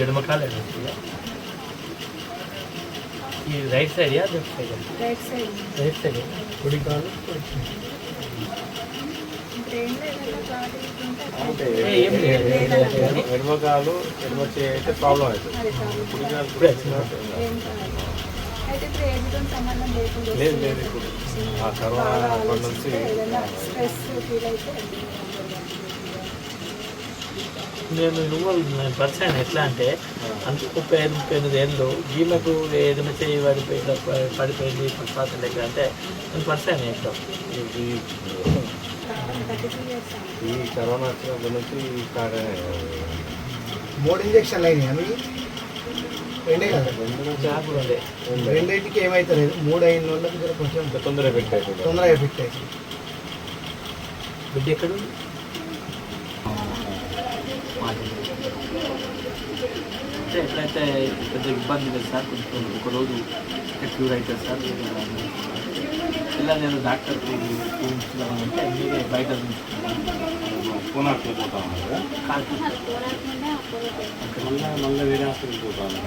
ఎడమ కాలు ఎడమ చెయ్య. ఈ right side yeah left side right side. Right side కుడి కాలు. ఎడమ- కాలు ఎడమ చేయి అయితే ప్రాబ్లం అవుతుంది. కుడి కాలు ఇప్పుడే లేదు లేదు ఇప్పుడు ఆ కరోనా నుంచి నేను నువ్వు నేను పరిచయం ఎట్లా అంటే అంత ముప్పై ఐదు ముప్పై ఎనిమిది ఏళ్ళు ఈమెకు ఏదైనా చేయి పడిపోయి పడిపోయింది పడిపోతుంది దగ్గర అంటే నేను పరిచయం ఎట్లా ఈ కరోనా వచ్చినప్పటి నుంచి మూడు ఇంజక్షన్లు అయినాయి రెండింటికి ఏమవుతలేదు మూడు అయిన వాళ్ళకి జర కొంచెం తొందరగా ఎఫెక్ట్ అవుతుంది తొందరగా ఎఫెక్ట్ అవుతుంది బిడ్డ ఎక్కడ? అంటే ఎట్లయితే పెద్ద ఇబ్బంది లేదు సార్ కొంచెం ఒక రోజు క్యూర్ అవుతుంది సార్ ఇలా నేను డాక్టర్కి చూపించాలంటే మీరే బయట పూనాకి పోతా നല്ല വിരാസം കൂട്ടാണ്.